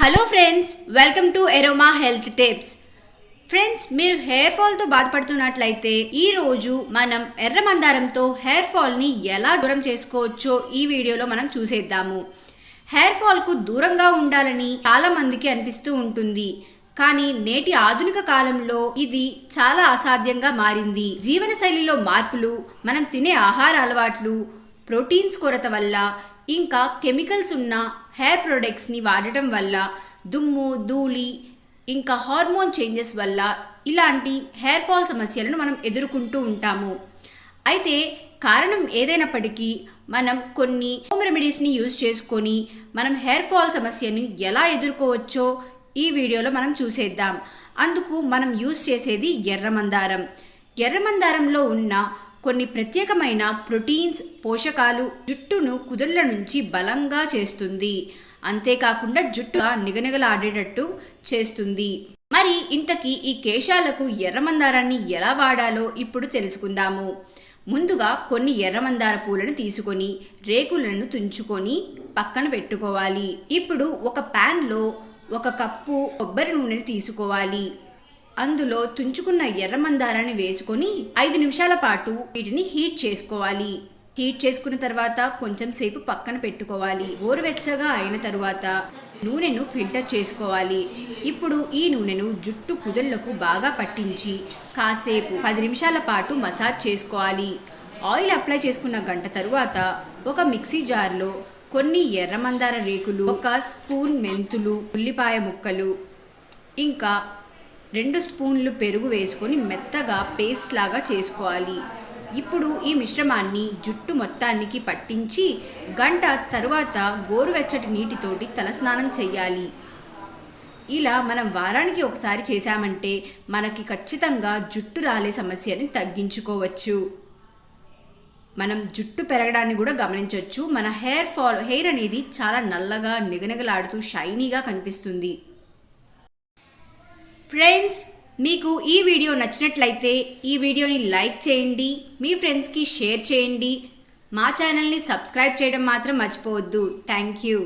Hello friends welcome to aroma health tips friends మీరు hair ఫాల్తో బాధపడుతున్నట్లయితే ఈ రోజు మనం ఎర్ర మందారంతో హెయిర్ ఫాల్ని ఎలా దూరం చేసుకోవచ్చో ఈ వీడియోలో మనం చూసేద్దాము. హెయిర్ ఫాల్కు దూరంగా ఉండాలని చాలామందికి అనిపిస్తూ ఉంటుంది. కానీ నేటి ఆధునిక కాలంలో ఇది చాలా అసాధ్యంగా మారింది. జీవనశైలిలో మార్పులు మనం తినే ఆహార అలవాట్లు ప్రోటీన్స్ కొరత వల్ల ఇంకా కెమికల్స్ ఉన్న హెయిర్ ప్రొడక్ట్స్ని వాడటం వల్ల దుమ్ము ధూళి ఇంకా హార్మోన్ చేంజెస్ వల్ల ఇలాంటి హెయిర్ ఫాల్ సమస్యలను మనం ఎదుర్కొంటూ ఉంటాము. అయితే కారణం ఏదైనప్పటికీ మనం కొన్ని హోమ్ రెమెడీస్ని యూజ్ చేసుకొని మనం హెయిర్ ఫాల్ సమస్యని ఎలా ఎదుర్కోవచ్చో ఈ వీడియోలో మనం చూసేద్దాం. అందుకు మనం యూజ్ చేసేది ఎర్రమందారం. ఎర్రమందారంలో ఉన్న కొన్ని ప్రత్యేకమైన ప్రోటీన్స్ పోషకాలు జుట్టును కుదుళ్ళ నుంచి బలంగా చేస్తుంది. అంతేకాకుండా జుట్టు నిగనిగలాడేటట్టు చేస్తుంది. మరి ఇంతకీ ఈ కేశాలకు ఎర్రమందారాన్ని ఎలా వాడాలో ఇప్పుడు తెలుసుకుందాము. ముందుగా కొన్ని ఎర్రమందార పూలను తీసుకొని రేకులను తుంచుకొని పక్కన పెట్టుకోవాలి. ఇప్పుడు ఒక ప్యాన్లో ఒక కప్పు కొబ్బరి నూనెని తీసుకోవాలి. అందులో తుంచుకున్న ఎర్రమందారాన్ని వేసుకొని ఐదు నిమిషాల పాటు వీటిని హీట్ చేసుకోవాలి. హీట్ చేసుకున్న తర్వాత కొంచెం సేపు పక్కన పెట్టుకోవాలి. గోరువెచ్చగా అయిన తరువాత నూనెను ఫిల్టర్ చేసుకోవాలి. ఇప్పుడు ఈ నూనెను జుట్టు కుదుళ్ళకు బాగా పట్టించి కాసేపు పది నిమిషాల పాటు మసాజ్ చేసుకోవాలి. ఆయిల్ అప్లై చేసుకున్న గంట తరువాత ఒక మిక్సీ జార్లో కొన్ని ఎర్రమందార రేకులు ఒక స్పూన్ మెంతులు ఉల్లిపాయ ముక్కలు ఇంకా రెండు స్పూన్లు పెరుగు వేసుకొని మెత్తగా పేస్ట్ లాగా చేసుకోవాలి. ఇప్పుడు ఈ మిశ్రమాన్ని జుట్టు మొత్తానికి పట్టించి గంట తరువాత గోరువెచ్చటి నీటితోటి తలస్నానం చేయాలి ఇలా మనం వారానికి ఒకసారి చేశామంటే మనకి ఖచ్చితంగా జుట్టు రాలే సమస్యని తగ్గించుకోవచ్చు. మనం జుట్టు పెరగడాన్ని కూడా గమనించవచ్చు మన హెయిర్ ఫాల్ హెయిర్ అనేది చాలా నల్లగా నిగనిగలాడుతూ షైనీగా కనిపిస్తుంది. ఫ్రెండ్స్ మీకు ఈ వీడియో నచ్చినట్లయితే ఈ వీడియోని లైక్ చేయండి మీ ఫ్రెండ్స్కి షేర్ చేయండి. మా ఛానల్ని సబ్స్క్రైబ్ చేయడం మాత్రం మర్చిపోవద్దు. Thank you.